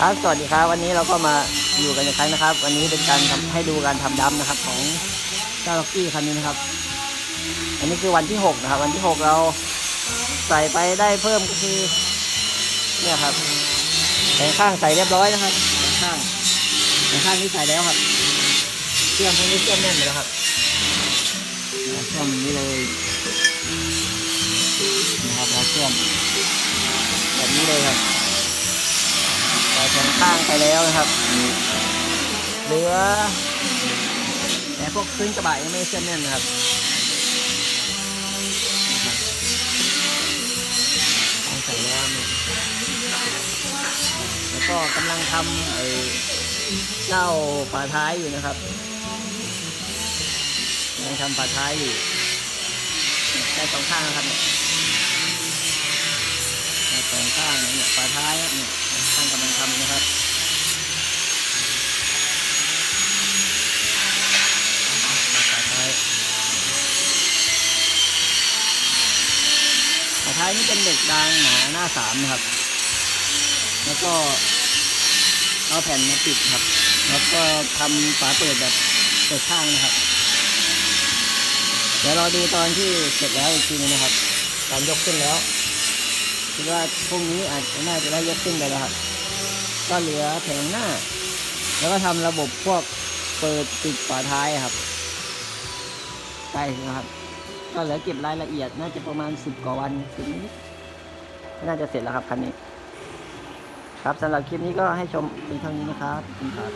ครับสวัสดีครับ วันนี้เราก็มาอยู่กันอีกครั้งนะครับ วันนี้เป็นการทำให้ดูการทำดำนะครับ ของเจ้าล็อกกี้คันนี้นะครับ อันนี้คือวันที่หกนะครับ วันที่หกเราใส่ไปได้เพิ่มก็คือ เนี่ยครับแผงข้างใส่เรียบร้อยนะครับแผงข้างแผงข้างนี้ใส่แล้วครับเชื่อมพวกนี้เชื่อมแน่นเลยแล้วครับเชื่อมนี้เลยนะครับเราเชื่อมแบบนี้เลยครับ ใส่แผงข้าง ไปแล้วนะครับเหลือแต่พวกพื้นกระบะยังไม่เชื่อมแน่นนะครับต้องใส่แล้วนะแล้วก็กำลังทำไอ้เจ้าฝาท้ายอยู่นะครับกำลังทำฝาท้ายอยู่ได้สองข้างนะครับเนี่ยสองข้างเนี่ยฝาท้ายเนี่ยข้างกำลังทำนะครับ ฝาท้ายฝา ท้ายนี่เป็นเหล็กดางหนาหน้าสามนะครับ แล้วก็เอาแผ่นมาปิดครับ แล้วก็ทำฝาเปิดแบบเปิดข้างนะครับ เดี๋ยวรอดูตอนที่เสร็จแล้วอีกทีนึงนะครับตอนยกขึ้นแล้วคิดว่าพรุ่งนี้อาจจะน่าจะได้ยกขึ้นไปแล้วครับ ก็เหลือแผงหน้า แล้วก็ทำระบบพวกเปิดปิดฝาท้ายครับใกล้นะครับ ก็เหลือเก็บรายละเอียดน่าจะประมาณสิบกว่าวันสิบนิดน่าจะเสร็จแล้วครับคันนี้ ครับสำหรับคลิปนี้ก็ให้ชมเป็นเท่านี้นะครับขอบคุณครับ